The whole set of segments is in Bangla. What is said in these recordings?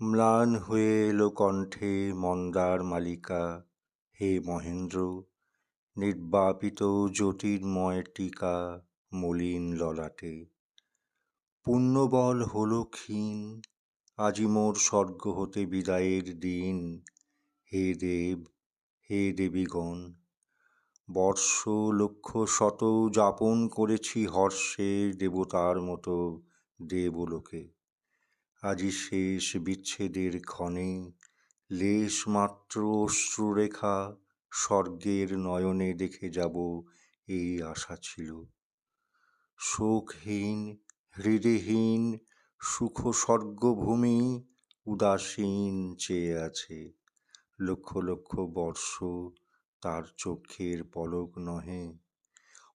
ম্লান হয়ে এলো কণ্ঠে মন্দার মালিকা। হে মহেন্দ্র, নির্বাপিত জ্যোতির্ময় টিকা মলিন ললাটে। পুণ্যবল হলো ক্ষীণ, আজি মোর স্বর্গ হতে বিদায়ের দিন। হে দেব, হে দেবীগণ, বর্ষ লক্ষ শত যাপন করেছি হর্ষে দেবতার মতো দেবলোকে। আজি শেষ বিচ্ছেদের ক্ষণে লেশ মাত্র অশ্রুরেখা স্বর্গের নয়নে দেখে যাব এই আশা ছিল। শোকহীন, হৃদয়হীন সুখ স্বর্গভূমি উদাসীন চেয়ে আছে। লক্ষ লক্ষ বর্ষ তার চক্ষের পলক নহে।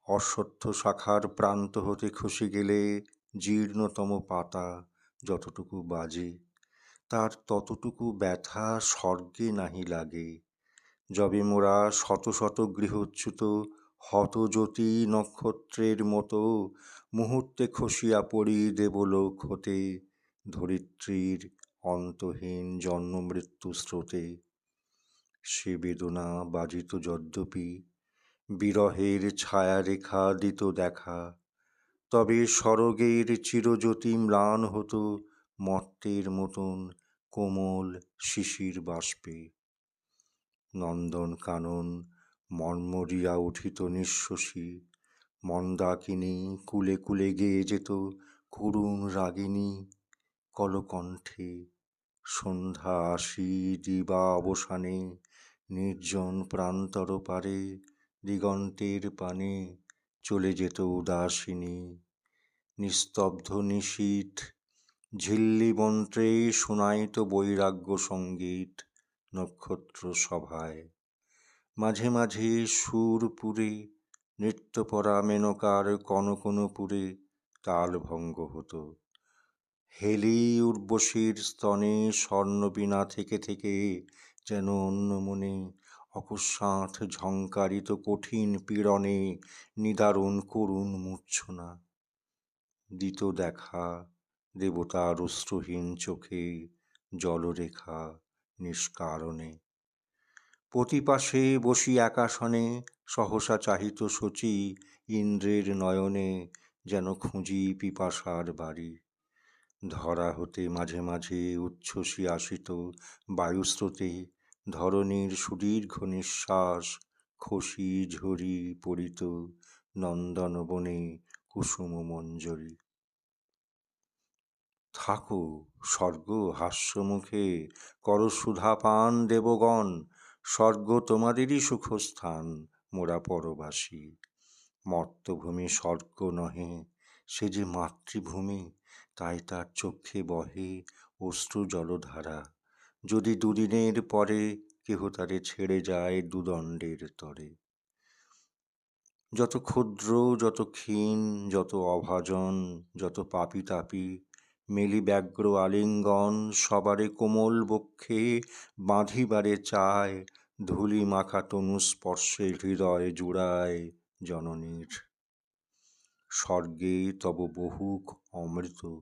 অশ্বত্থ শাখার প্রান্ত হতে খসে গেলে জীর্ণতম পাতা যতটুকু বাজে, তার ততটুকু ব্যথা স্বর্গে নাহি লাগে। যবে মোরা শত শত গৃহচ্যুত হতজ্যোতি নক্ষত্রের মতো মুহূর্তে খসিয়া পড়ি দেবলোক হতে, ধরিত্রীর অন্তহীন জন্ম মৃত্যু স্রোতে। সে বেদনা বাজিত যদ্যপি, বিরহের ছায়ারেখা দিত দেখা। তবে স্বর্গের চিরজ্যোতি ম্লান হতো মর্তের মতন কোমল শিশির বাষ্পে। নন্দন কানন মর্মরিয়া উঠিত নিঃশ্বসী মন্দাকিনী কুলে কুলে গেয়ে যেত করুণ রাগিনী কলকণ্ঠে। সন্ধ্যা আসি দিবা অবসানে নির্জন প্রান্তর পারে, দিগন্তের পানে চলে যেত উদাসিনী, নিস্তব্ধ নিশীথ, ঝিল্লি মন্ত্রে শোনাইত বৈরাগ্য সংগীত নক্ষত্র সভায়। মাঝে মাঝে সুরপুরে নৃত্যপরা মেনকার কনকনপুরে তাল ভঙ্গ হতো। হেলি উর্বশীর স্তনে স্বর্ণবীণা থেকে থেকে যেন অন্য মনে অকস্মাৎ ঝঙ্কারিত কঠিন পীড়নে নিদারুণ করুণ মূর্ছনা। দিত দেখা দেবতার অশ্রুহীন চোখে জলরেখা নিষ্কারণে। প্রতিপাশে বসি আকাশনে সহসা চাহিত শচী ইন্দ্রের নয়নে যেন খুঁজি পিপাসার বাড়ি। ধরা হতে মাঝে মাঝে উচ্ছ্বসী আসিত বায়ুস্রোতে ধরণীর সুদীর্ঘ নিঃশ্বাস খসি ঝরি পড়িত নন্দনবনে কুসুম মঞ্জরি থাকো, স্বর্গ হাস্যমুখে, কর সুধাপান দেবগণ, স্বর্গ তোমাদেরই সুখস্থান, মোরা পরবাসী। মর্তভূমি স্বর্গ নহে, সে যে মাতৃভূমি, তাই তার চক্ষে বহে অশ্রু জলধারা। যদি দুদিনের পরে কেহ তারে ছেড়ে যায় দুদণ্ডের তরে। যত ক্ষুদ্র, যত ক্ষীণ, যত অভাজন, যত পাপি তাপি মেলি ব্যগ্র আলিঙ্গন সবারে কোমল বক্ষে বাঁধিবারে চায়, ধুলি মাখা তনু স্পর্শে হৃদয় জুড়ায় জননীর। স্বর্গে তব বহুক অমৃত।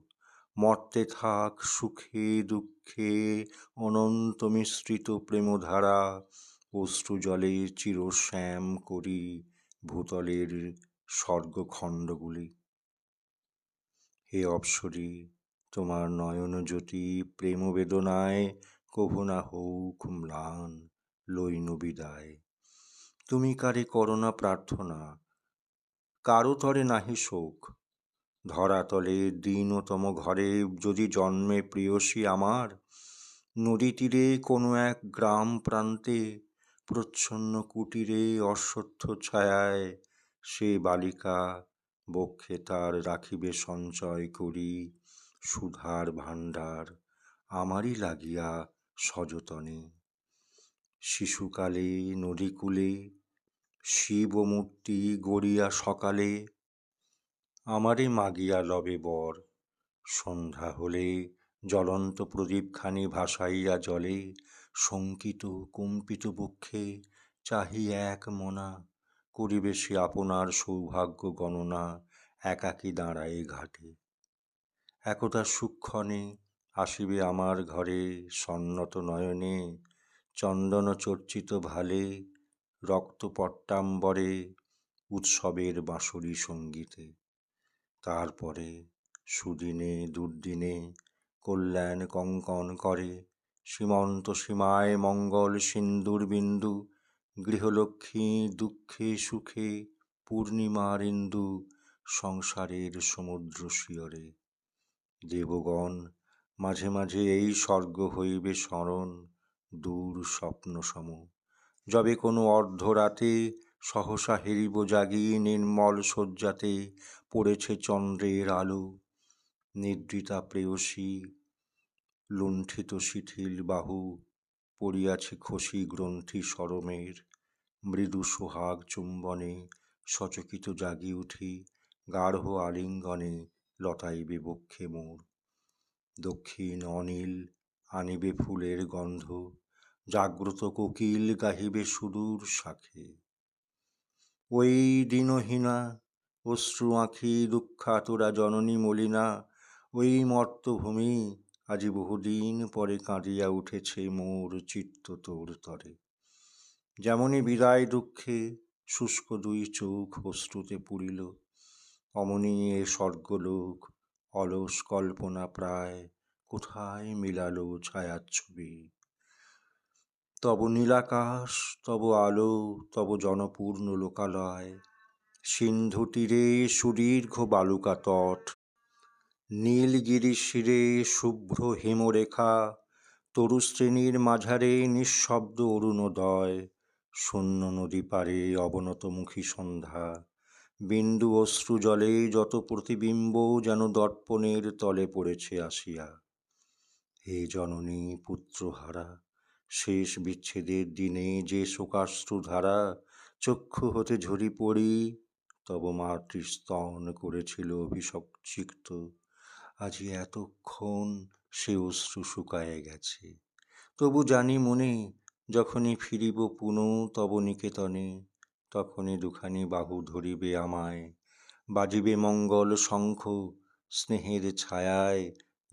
মর্তে থাক সুখে, দুঃখে অনন্ত মিশ্রিত প্রেমধারা অশ্রু জলে চিরশ্যাম করি ভূতলের স্বর্গখণ্ডগুলি। হে অপ্সরী, তোমার নয়ন জ্যোতি প্রেম বেদনায়, কভু না হউক ম্লান লইন বিদায়। তুমি কারে করোনা প্রার্থনা, কারও তরে নাহি শোক ধরাতলে দীনতম ঘরে যদি জন্মে প্রিয়সী আমার, নদী তীরে কোনো এক গ্রাম প্রান্তে প্রচ্ছন্ন কুটিরে অশ্বত্থ ছায়ায় সে বালিকা বক্ষে তার রাখিবে সঞ্চয় করি, সুধার ভাণ্ডার আমারই লাগিয়া সযতনে। শিশুকালে, নদীকূলে শিবমূর্তি গড়িয়া সকালে আমারে মাগিয়া লবে বর। সন্ধ্যা হলে জ্বলন্ত প্রদীপখানি ভাসাইয়া জলে, শঙ্কিত কম্পিত বক্ষে চাহি এক মনা, করিবে আপনার সৌভাগ্য গণনা একাকী দাঁড়ায় ঘাটে। একদা সুক্ষণে আসিবে আমার ঘরে সন্নত নয়নে, চন্দন চর্চিত ভালে রক্তপট্টাম্বরে উৎসবের বাঁশরি সঙ্গীতে। তারপরে সুদিনে, দুর্দিনে, কল্যাণ কঙ্কন করে, সীমন্ত সীমায় মঙ্গল সিন্দুর বিন্দু, গৃহলক্ষ্মী দুঃখে সুখে পূর্ণিমার ইন্দু সংসারের সমুদ্র শিয়রে। দেবগণ, মাঝে মাঝে এই স্বর্গ হইবে স্মরণ, দূর স্বপ্ন সম যবে কোনো অর্ধরাতে সহসা হেরিব জাগিয়ে নির্মল শয্যাতে পড়েছে চন্দ্রের আলো। নিদ্রিতা প্রেয়সী, লুণ্ঠিত শিথিল বাহু, পড়িয়াছে খসি গ্রন্থি সরমের। মৃদু সোহাগ চুম্বনে সচকিত জাগি উঠি, গাঢ় আলিঙ্গনে লতাইবে বক্ষে মোর। দক্ষিণ অনিল আনিবে ফুলের গন্ধ, জাগ্রত কোকিল গাহিবে সুদূর শাখে। ওই দিনহীনা, অশ্রু আঁখি, দুঃখাতুরা জননী মলিনা, ওই মর্তভূমি আজি বহুদিন পরে কাঁদিয়া উঠেছে মোর চিত্ত তোর তরে। যেমনই বিদায় দুঃখে শুষ্ক দুই চোখ অশ্রুতে পুরিল, অমনি এ স্বর্গলোক অলস কল্পনা প্রায় কোথায় মিলালো ছায়াচ্ছবি। তব নীলাকাশ, তব আলো, তব জনপূর্ণ লোকালয়। সিন্ধু তীরে সুদীর্ঘ বালুকা তট। নীলগিরি শিরে শুভ্র হেমরেখা। তরুশ্রেণীর মাঝারে নিঃশব্দ অরুণোদয়। শূন্য নদী পারে অবনতমুখী সন্ধ্যা। বিন্দু অশ্রু জলে যত প্রতিবিম্ব যেন দর্পণের তলে পড়েছে আসিয়া। হে জননী পুত্রহারা শেষ বিচ্ছেদের দিনে যে শোকাশ্রুধারা চক্ষু হতে ঝরি পড়ি, তব মাতৃস্তন করেছিল অভিষিক্ত আজি এতক্ষণ সে অশ্রু শুকায় গেছে। তবু জানি মনে, যখনই ফিরিব পুনঃ তব নিকেতনে, তখনই দুখানি বাহু ধরিবে আমায়। বাজিবে মঙ্গল শঙ্খ, স্নেহের ছায়ায়,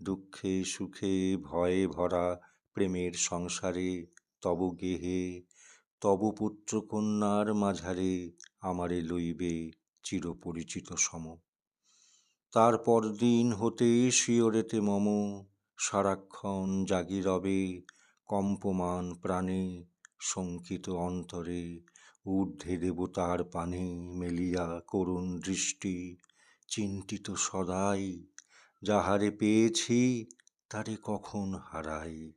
দুঃখে সুখে ভয়ে ভরা প্রেমের সংসারে, তব গেহে, তব পুত্রকন্যার মাঝারে আমারে লইবে চিরপরিচিত সম। তারপর দিন হতে শিওরেতে মম, সারাক্ষণ জাগি রবে কম্পমান প্রাণে, শঙ্কিত অন্তরে ঊর্ধ্বে দেবতার পানে মেলিয়া করুণ দৃষ্টি, চিন্তিত সদাই, যাহারে পেয়েছি তারে কখন হারাই?